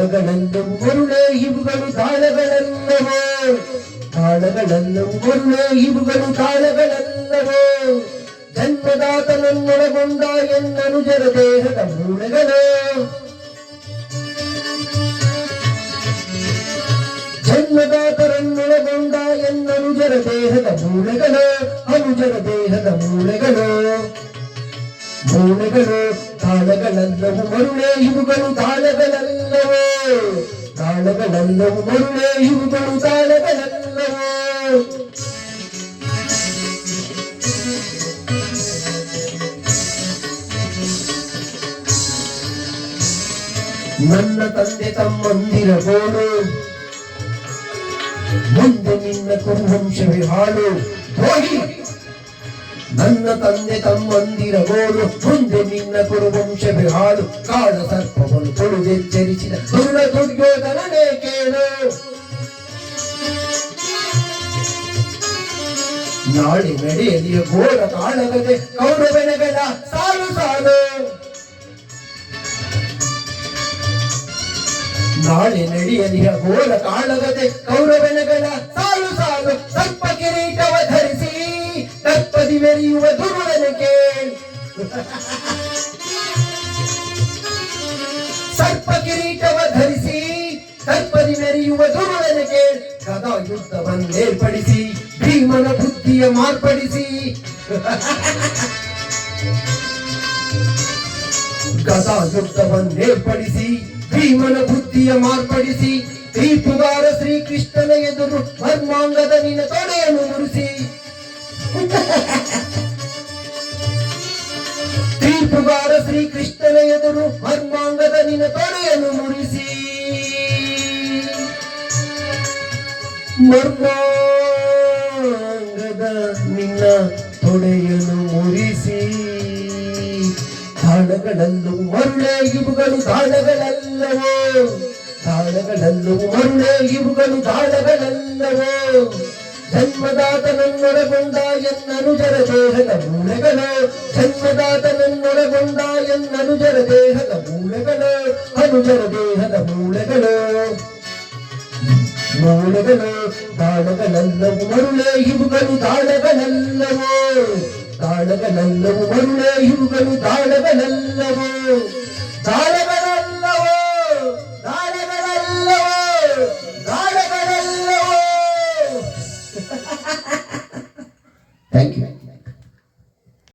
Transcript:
ತಾಳಗಳೆಲ್ಲವೂ ಮರುಳೇ ಇವುಗಳು ತಾಳಗಳೆಲ್ಲವೋ ತಾಳಗಳೆಲ್ಲವೂ ಮರುಳೇ ಇವುಗಳು ತಾಳಗಳೆಲ್ಲವೋ ಜನ್ಮದಾತನನ್ನೊಳಗೊಂಡ ಎನ್ನನುಜರ ದೇಹದ ಮೂಳೆಗಳು ಜನ್ಮದಾತರನ್ನೊಳಗೊಂಡ ಎನ್ನನುಜರ ದೇಹದ ಮೂಳೆಗಳು ಅನುಜರ ದೇಹದ ಮೂಳೆಗಳು ಮೂಳೆಗಳು ತಾಳಗಳೆಲ್ಲವೂ ಮರುಳೇ ಇವುಗಳು ತಾಳಗಳೆಲ್ಲವೋ ತಾಳಗಳೆಲ್ಲವೂ ಮರುಳೇ ಇವುಗಳು ತಾಳಗಳೆಲ್ಲವೋ ನನ್ನ ತಂದೆ ತಮ್ಮಂದಿರಗೋಳು ಮುಂದೆ ನಿನ್ನ ಕುರುವಂಶವೇ ಹಾಳು ದ್ರೋಹಿ ನನ್ನ ತಂದೆ ತಮ್ಮಂದಿರಗೋಳು ಮುಂದೆ ನಿನ್ನ ಕುರುವಂಶವೇ ಹಾಳು ಕಾಡ ಸರ್ಪವನ್ನು ಕೊಡುಗೆಚ್ಚರಿಸಿದ ದುರ್ಣ ದುರ್ಯೋಧನನೇ ಕೇಳು. ನಾಳೆ ನಡೆಯಲಿಯ ಘೋರ ಕಾಳಗದೆ ಕೌರವನಗಳ ಸಾಲು ಸಾಲು. ನಾಳೆ ನಡೆಯಲಿಯ ಘೋರ ಕಾಣಗದೆ ಕೌರವನಗಳ ಸರ್ಪ ಕಿರೀಟವ ಧರಿಸಿ, ಸರ್ಪದಿ ಮೆರೆಯುವ ದುರುಳನ ಕದಾ ಯುದ್ಧವನ್ನೇರ್ಪಡಿಸಿ ಭೀಮನ ಬುದ್ಧಿಯ ಮಾರ್ಪಡಿಸಿ. ಗದಾ ಯುದ್ಧವನ್ನೇರ್ಪಡಿಸಿ ಭೀಮನ ಬುದ್ಧಿಯ ಮಾರ್ಪಡಿಸಿ ತೀರ್ಪುಗಾರ ಶ್ರೀಕೃಷ್ಣನ ಎದುರು ಮರ್ಮಾಂಗದ ನಿನ್ನ ತೊಡೆಯನ್ನು ಮುರಿಸಿ. ತೀರ್ಪುಗಾರ ಶ್ರೀಕೃಷ್ಣನ ಎದುರು ಮರ್ಮಾಂಗದ ನಿನ್ನ ತೊಡೆಯನ್ನು ಮುರಿಸಿ. ಮರ್ಮಾಂಗದ ನಿನ್ನ ತೊಡೆಯನ್ನು ಮುರಿಸಿ. ತಾಣಗಳಲ್ಲೂ ಮರುಳೆ ಇವುಗಳು ತಾಣಗಳಲ್ಲವೋ ತಾಣಗಳಲ್ಲೂ ಮರುಳೆ ಇವುಗಳು ತಾಳಗಳಲ್ಲವೋ? ಜನ್ಮದಾತನನ್ನೊಳಗೊಂಡ ಎನ್ನನುಜರ ದೇಹದ ಮೂಳೆಗಳು ಜನ್ಮದಾತನನ್ನೊಳಗೊಂಡ ಎನ್ನನುಜರ ದೇಹದ ಮೂಳೆಗಳು ಅನುಜರ ದೇಹದ ಮೂಳೆಗಳು ಮೂಳೆಗಳು ತಾಳಗಳೆಲ್ಲವೂ ಮರುಳೆ ಇವುಗಳು ತಾಳಗಳೆಲ್ಲವೋ ತಾಳಗಳೆಲ್ಲವೂ ಮರುಳೆ ಇವುಗಳು ತಾಳಗಳೆಲ್ಲವೋ ತಾಳಗಳ